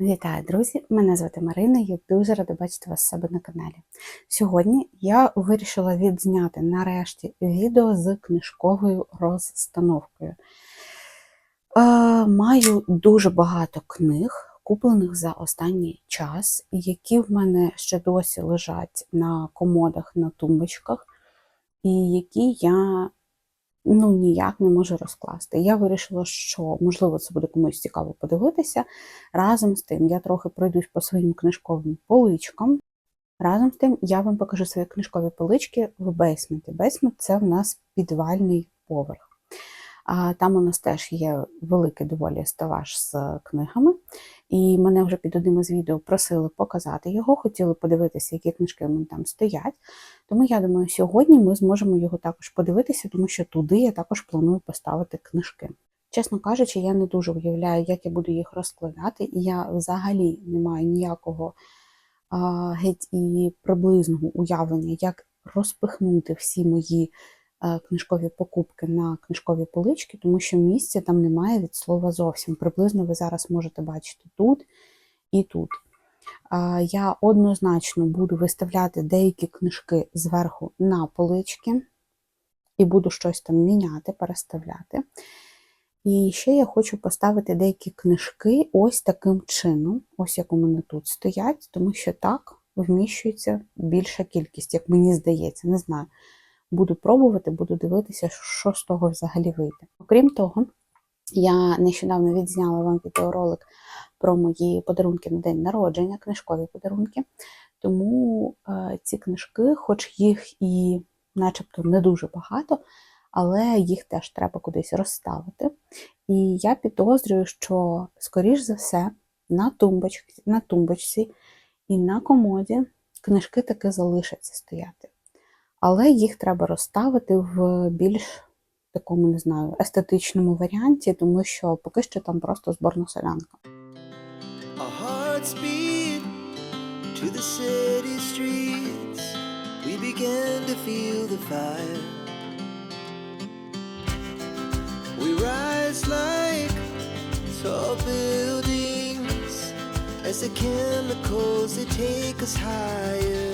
Вітаю, друзі! Мене звати Марина, я дуже рада бачити вас себе на каналі. Сьогодні я вирішила відзняти нарешті відео з книжковою розстановкою. Е, маю дуже багато книг, куплених за останній час, які в мене ще досі лежать на комодах, на тумбочках, і які я ну, ніяк не можу розкласти. Я вирішила, що, можливо, це буде комусь цікаво подивитися. Разом з тим, я трохи пройдусь по своїм книжковим поличкам. Разом з тим, я вам покажу свої книжкові полички в бейсменті. Бейсмент це в нас підвальний поверх. Там у нас теж є великий доволі стелаж з книгами, і мене вже під одним із відео просили показати його, хотіли подивитися, які книжки в мене там стоять. Тому я думаю, сьогодні ми зможемо його також подивитися, тому що туди я також планую поставити книжки. Чесно кажучи, я не дуже уявляю, як я буду їх розкладати, і я взагалі не маю ніякого а, геть і приблизного уявлення, як розпихнути всі мої книжкові покупки на книжкові полички, тому що місця там немає від слова зовсім. Приблизно ви зараз можете бачити тут і тут я однозначно буду виставляти деякі книжки зверху на полички і буду щось там міняти, переставляти. І ще я хочу поставити деякі книжки ось таким чином, ось як у мене тут стоять, тому що так вміщується більша кількість, як мені здається, не знаю. Буду пробувати, буду дивитися, що з того взагалі вийде. Окрім того, я нещодавно відзняла вам відеоролик про мої подарунки на день народження, книжкові подарунки. Тому е, ці книжки, хоч їх і начебто не дуже багато, але їх теж треба кудись розставити. І я підозрюю, що, скоріш за все, на тумбочці, на тумбочці і на комоді книжки таки залишаться стояти. Але їх треба розставити в більш такому, не знаю, естетичному варіанті, тому що поки що там просто зборна солянка. We. We rise like tall buildings as the chemicals they take us higher.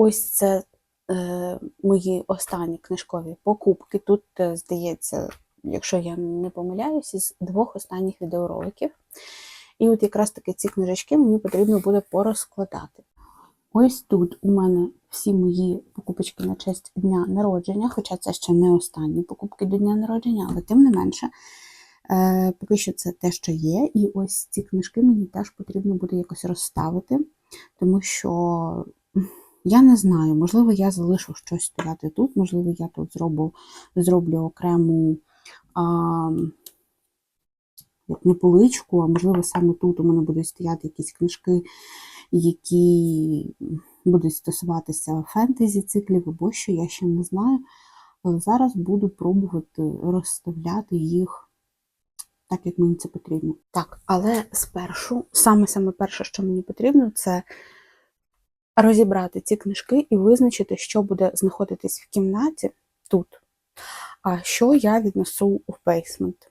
Ось це е, мої останні книжкові покупки. Тут, е, здається, якщо я не помиляюсь, із двох останніх відеороликів. І от якраз таки ці книжечки мені потрібно буде порозкладати. Ось тут у мене всі мої покупочки на честь дня народження, хоча це ще не останні покупки до дня народження, але тим не менше, е, поки що це те, що є. І ось ці книжки мені теж потрібно буде якось розставити, тому що. Я не знаю, можливо, я залишу щось стояти тут, можливо, я тут зроблю зроблю окрему а, не поличку, а можливо, саме тут у мене будуть стояти якісь книжки, які будуть стосуватися фентезі циклів або що, я ще не знаю. Але зараз буду пробувати розставляти їх так, як мені це потрібно. Так, але спершу, саме-саме перше, що мені потрібно, це розібрати ці книжки і визначити, що буде знаходитись в кімнаті тут, а що я віднесу в бейсмент.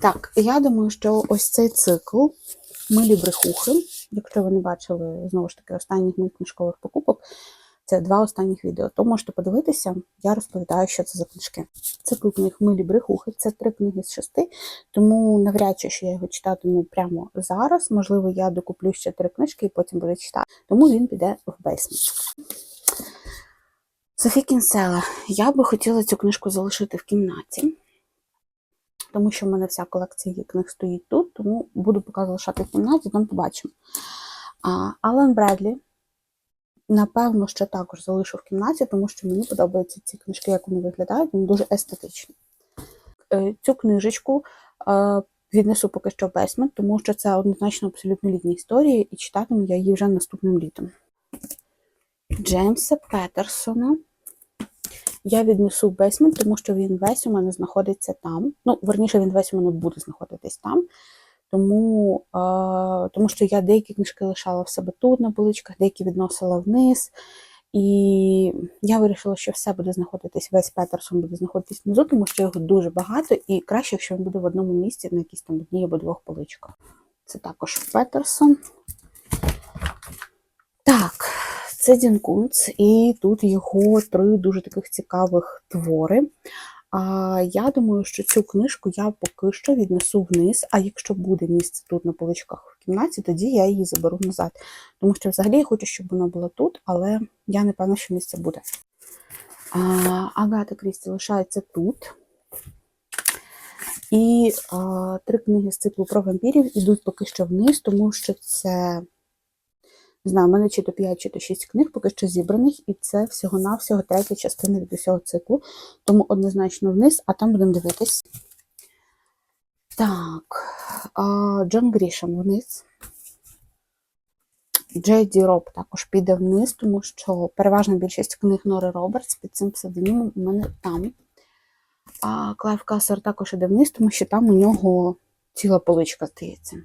Так, я думаю, що ось цей цикл милі брехухи, якщо ви не бачили знову ж таки останніх моїх книжкових покупок, це два останніх відео, то можете подивитися, я розповідаю, що це за книжки. Цикл книг милі брехухи, це три книги з шести, тому навряд чи що я його читатиму прямо зараз. Можливо, я докуплю ще три книжки і потім буду читати. Тому він піде в бейсмент. Софі Кінсела. Я би хотіла цю книжку залишити в кімнаті, тому що в мене вся колекція її книг стоїть тут, тому буду поки залишати в кімнаті, там побачимо. Алан Бредлі, напевно, ще також залишу в кімнаті, тому що мені подобаються ці книжки, як вони виглядають, вони дуже естетичні. Е, Цю книжечку е, віднесу поки що в бейсмент, тому що це однозначно абсолютно літня історія, і читатиму я її вже наступним літом. Джеймса Петерсона. Я віднесу в тому що він весь у мене знаходиться там. Ну, верніше, він весь у мене буде знаходитись там. Тому, е, тому що я деякі книжки лишала в себе тут на поличках, деякі відносила вниз. І я вирішила, що все буде знаходитись, весь Петерсон буде знаходитись внизу, тому що його дуже багато, і краще, якщо він буде в одному місці на якійсь там одній або двох поличках. Це також Петерсон. Так, це Дін Кунц, і тут його три дуже таких цікавих твори. А я думаю, що цю книжку я поки що віднесу вниз, а якщо буде місце тут на поличках в кімнаті, тоді я її заберу назад. Тому що взагалі я хочу, щоб вона була тут, але я не певна, що місце буде. А, Агата Крісті лишається тут. І а, три книги з циклу про вампірів ідуть поки що вниз, тому що це не знаю, у мене чи то 5, чи то 6 книг поки що зібраних, і це всього-навсього третя частина від усього циклу. Тому однозначно вниз, а там будемо дивитись. Так, а, Джон Грішем вниз. Джей Ді Роб також піде вниз, тому що переважна більшість книг Нори Робертс під цим псевдонімом у мене там. А Клайв Кассер також іде вниз, тому що там у нього ціла поличка здається.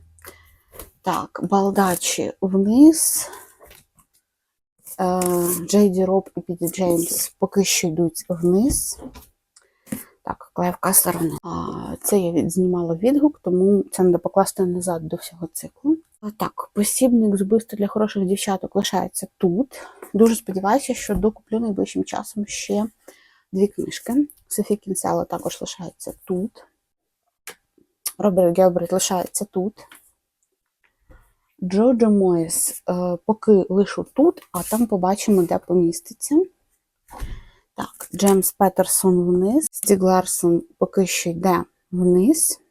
Так, балдачі вниз. Е, Джейді Роб і Піді Джеймс поки що йдуть вниз. Так, Клайв Каслер Це я знімала відгук, тому це треба покласти назад до всього циклу. Так, посібник з вбивства для хороших дівчаток лишається тут. Дуже сподіваюся, що докуплю найближчим часом ще дві книжки. Софі Кінсела також лишається тут. Роберт Гелберт лишається тут. Джоджо Моїс е, поки лишу тут, а там побачимо, де поміститься. Так, Джеймс Петерсон вниз. Стіг Ларсон поки що йде вниз.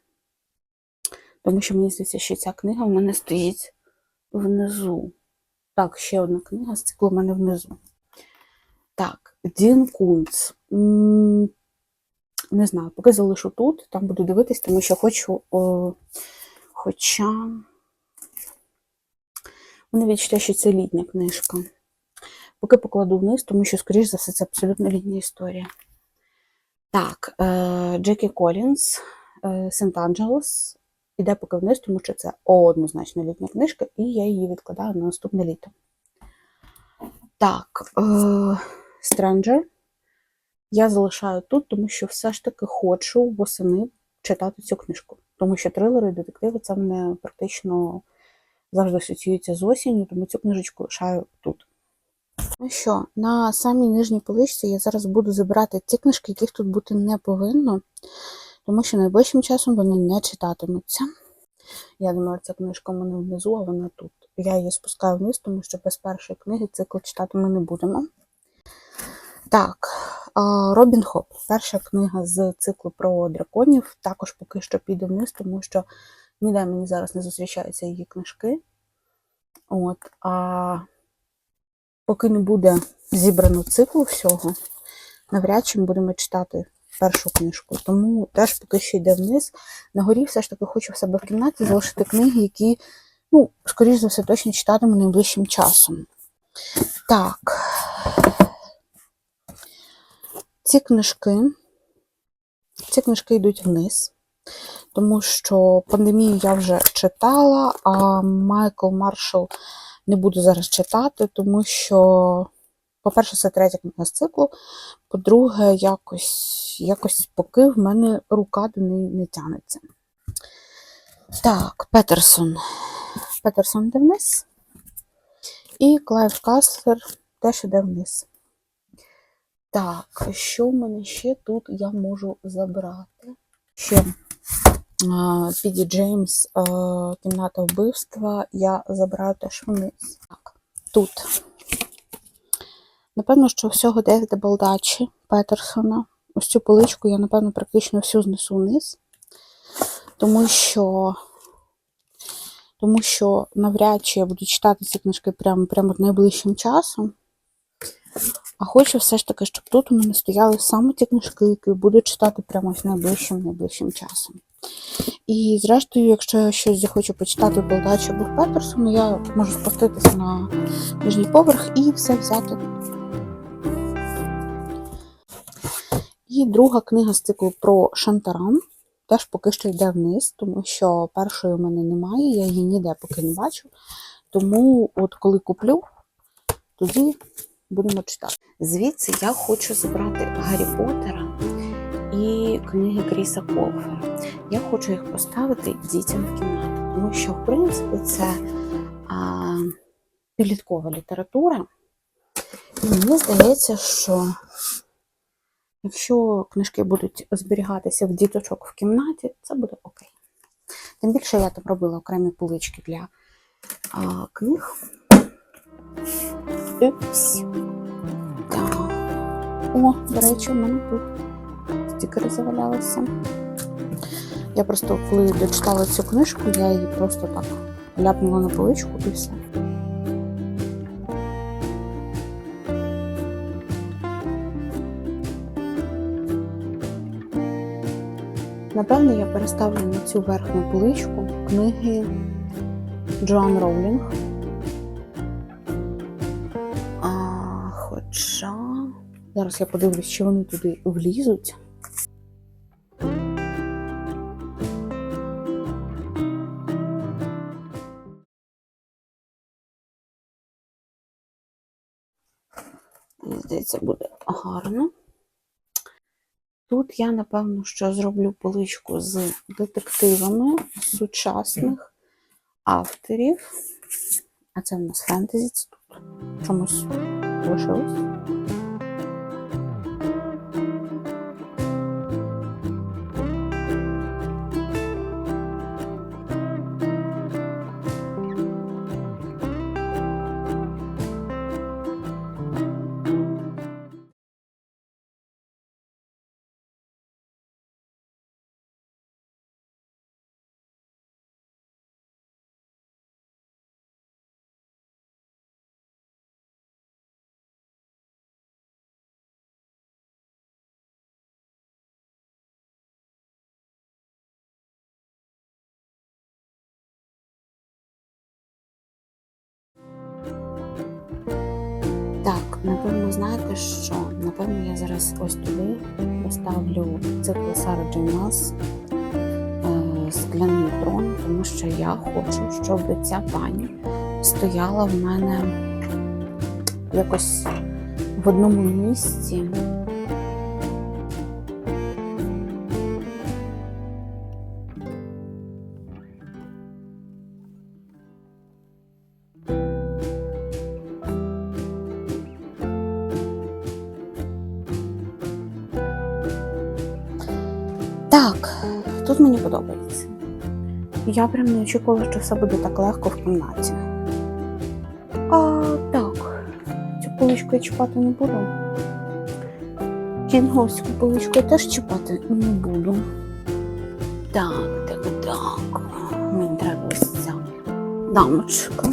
Тому що мені здається, що ця книга в мене стоїть внизу. Так, ще одна книга з в мене внизу. Так, Дін Кунц. Не знаю, поки залишу тут, там буду дивитись, тому що хочу. О, хоча. Мене відчуття, що це літня книжка. Поки покладу вниз, тому що, скоріш за все, це абсолютно літня історія. Так, е, Джекі Колінс, е, Сент-Анджелес. Іде поки вниз, тому що це однозначно літня книжка, і я її відкладаю на наступне літо. Так, е, Stranger. Я залишаю тут, тому що все ж таки хочу восени читати цю книжку. Тому що трилери і детективи це мене практично завжди асоціюється з осінню, тому цю книжечку лишаю тут. Ну що, на самій нижній поличці я зараз буду забирати ті книжки, яких тут бути не повинно, тому що найближчим часом вони не читатимуться. Я думаю, ця книжка у мене внизу, а вона тут. Я її спускаю вниз, тому що без першої книги цикл читати ми не будемо. Так, Робін Хоп. Перша книга з циклу про драконів. Також поки що піде вниз, тому що ніде мені зараз не зустрічаються її книжки. От, а поки не буде зібрано циклу всього, навряд чи ми будемо читати першу книжку. Тому теж поки що йде вниз. На горі все ж таки хочу в себе в кімнаті залишити книги, які, ну, скоріш за все, точно читатиму найближчим часом. Так. Ці книжки, ці книжки йдуть вниз, тому що пандемію я вже читала, а Майкл Маршал не буду зараз читати, тому що, по-перше, це третя книга з циклу. По-друге, якось, якось поки в мене рука до неї не тягнеться. Так, Петерсон. Петерсон йде вниз. І Клайв Каслер теж іде вниз. Так, що в мене ще тут я можу забрати? Ще Піді Джеймс, кімната вбивства. Я забираю теж вниз. Так, тут. Напевно, що всього Девіда Балдачі Петерсона. Ось цю поличку я, напевно, практично всю знесу вниз. Тому що. тому що навряд чи я буду читати ці книжки прямо, прямо найближчим часом. А хочу все ж таки, щоб тут у мене стояли саме ті книжки, які буду читати прямо ось найближчим найближчим часом. І зрештою, якщо я щось захочу почитати в Болдачі або в Петерсону, я можу спуститися на нижній поверх і все взяти. І друга книга з циклу про Шантарам теж поки що йде вниз, тому що першої у мене немає, я її ніде поки не бачу. Тому, от коли куплю, тоді будемо читати. Звідси я хочу забрати Гаррі Поттера і книги Кріса Колфера. Я хочу їх поставити дітям в кімнату, тому що, в принципі, це а, підліткова література. І мені здається, що якщо книжки будуть зберігатися в діточок в кімнаті, це буде окей. Тим більше я там робила окремі полички для а, книг. Упс. Так. О, до речі, у мене тут стікери завалялися. Я просто, коли дочитала цю книжку, я її просто так ляпнула на поличку і все. Напевно, я переставлю на цю верхню поличку книги Джоан Роулінг. А, хоча. Зараз я подивлюсь, чи вони туди влізуть. Мені здається, буде гарно. Тут я, напевно, що зроблю поличку з детективами сучасних авторів. А це в нас фентезі, це тут чомусь лишилось. Напевно, знаєте що? Напевно, я зараз ось туди поставлю цикл Сара е, скляний трон, тому що я хочу, щоб ця пані стояла в мене якось в одному місці. Я прям не очікувала, що все буде так легко в кімнаті. А, так, цю поличку я чіпати не буду. Кінговську поличку я теж чіпати не буду. Так, так, так. Мені треба ось ця дамочка.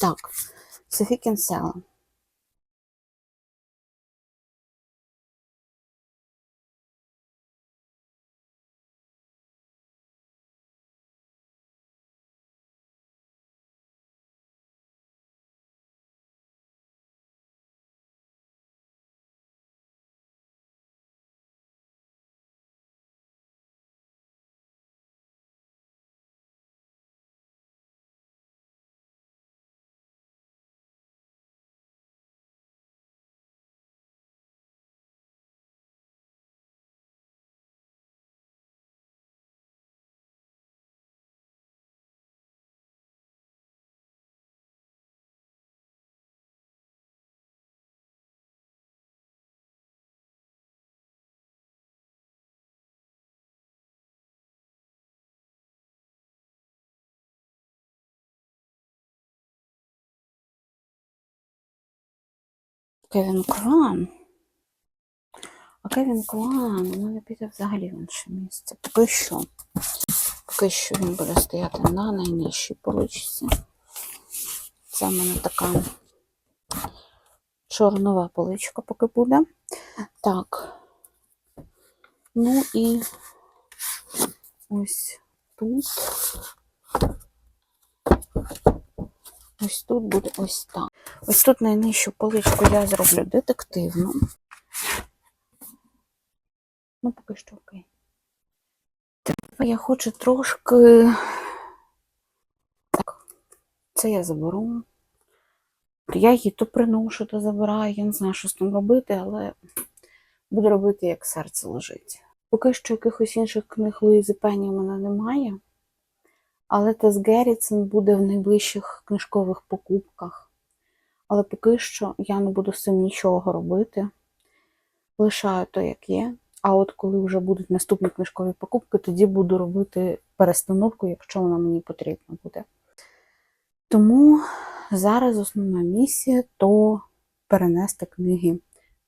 Так, Софі Кінсела. Кевін Клан. А Кевін Клан у мене піде взагалі в інше місце. Поки що. Поки що він буде стояти на найнижчій поличці. Це в мене така чорнова поличка поки буде. Так. Ну і ось тут. Ось тут буде ось так. Ось тут найнижчу поличку я зроблю детективну. Ну, поки що окей. Тепер я хочу трошки. Так, це я заберу. Я її то приношу, то забираю. Я не знаю, що з тим робити, але буду робити, як серце лежить. Поки що якихось інших книг Луїзи Пенні у мене немає. Але Тес Геррітсен буде в найближчих книжкових покупках. Але поки що я не буду з цим нічого робити. Лишаю то, як є. А от коли вже будуть наступні книжкові покупки, тоді буду робити перестановку, якщо вона мені потрібна буде. Тому зараз основна місія то перенести книги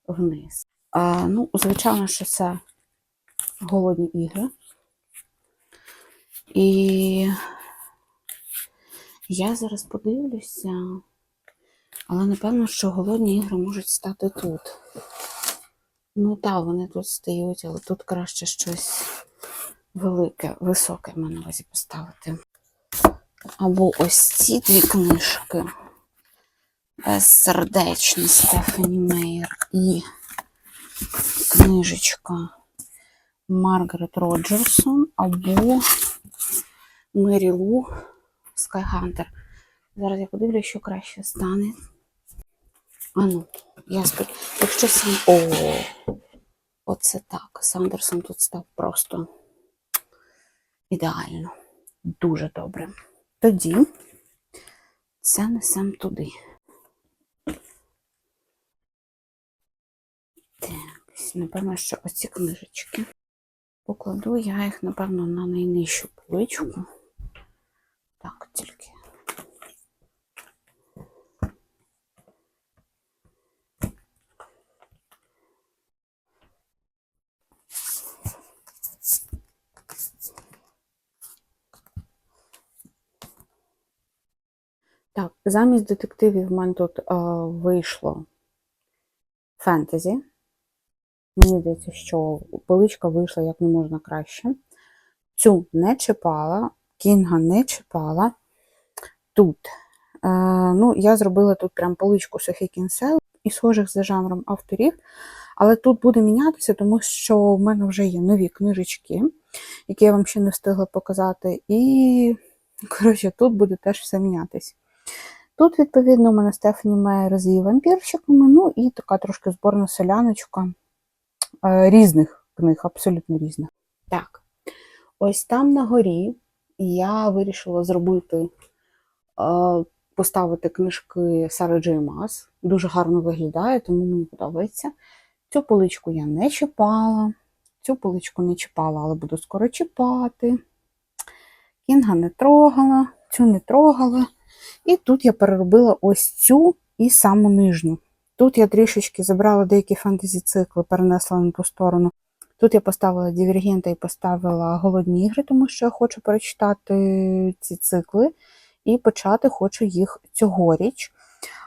вниз. А, ну, звичайно, що це голодні ігри. І я зараз подивлюся, але напевно, що голодні ігри можуть стати тут. Ну так, вони тут стають, але тут краще щось велике, високе маю на увазі поставити. Або ось ці дві книжки. Безсердечна Стефані Мейер і книжечка Маргарет Роджерсон або Мері Лу Скайхантер. Зараз я подивлюся, що краще стане. А ну, я сподів... Якщо сам. О, оце так. Сандерсон тут став просто ідеально. Дуже добре. Тоді це несем туди. Так, напевно, що оці книжечки. Покладу я їх, напевно, на найнижчу поличку. Так, тільки. Так, замість детективів в мене тут а, вийшло фентезі. Мені здається, що поличка вийшла як не можна краще. Цю не чіпала, кінга не чіпала. Тут. Е, ну, я зробила тут прям поличку Софі Кінсел і схожих за жанром авторів. Але тут буде мінятися, тому що в мене вже є нові книжечки, які я вам ще не встигла показати. І, коротше, тут буде теж все мінятись. Тут, відповідно, у мене Стефані Мейер з вампірчиками, ну і така трошки зборна селяночка е, різних книг, абсолютно різних. Так, ось там на горі я вирішила зробити, е, поставити книжки Сари Джей Мас. Дуже гарно виглядає, тому мені подобається. Цю поличку я не чіпала, цю поличку не чіпала, але буду скоро чіпати. Кінга не трогала, цю не трогала. І тут я переробила ось цю і саму нижню. Тут я трішечки забрала деякі фентезі-цикли, перенесла на ту сторону. Тут я поставила Дівергента і поставила голодні ігри, тому що я хочу перечитати ці цикли і почати хочу їх цьогоріч.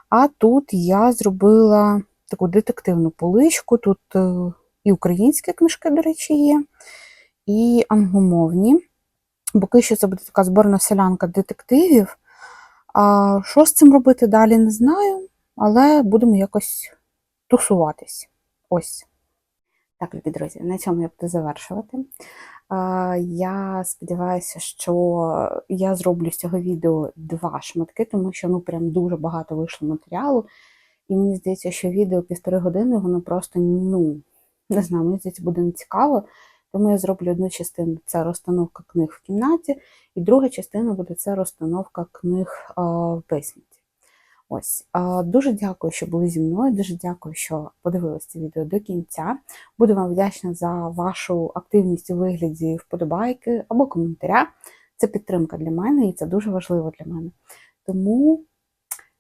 А тут я зробила таку детективну поличку. Тут е, і українські книжки, до речі, є, і англомовні. Поки що це буде така зборна селянка детективів. А що з цим робити далі, не знаю, але будемо якось тусуватись. Ось. Так, любі друзі, на цьому я буду завершувати. Я сподіваюся, що я зроблю з цього відео два шматки, тому що ну прям дуже багато вийшло матеріалу. І мені здається, що відео півтори години, воно просто, ну, не знаю, мені здається, буде нецікаво. Тому я зроблю одну частину це розстановка книг в кімнаті, і друга частина буде це розстановка книг в письменці. Ось, дуже дякую, що були зі мною. Дуже дякую, що подивилися це відео до кінця. Буду вам вдячна за вашу активність у вигляді вподобайки або коментаря. Це підтримка для мене, і це дуже важливо для мене. Тому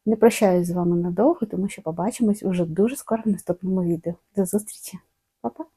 не прощаюсь з вами надовго, тому що побачимось уже дуже скоро в наступному відео. До зустрічі, Па-па!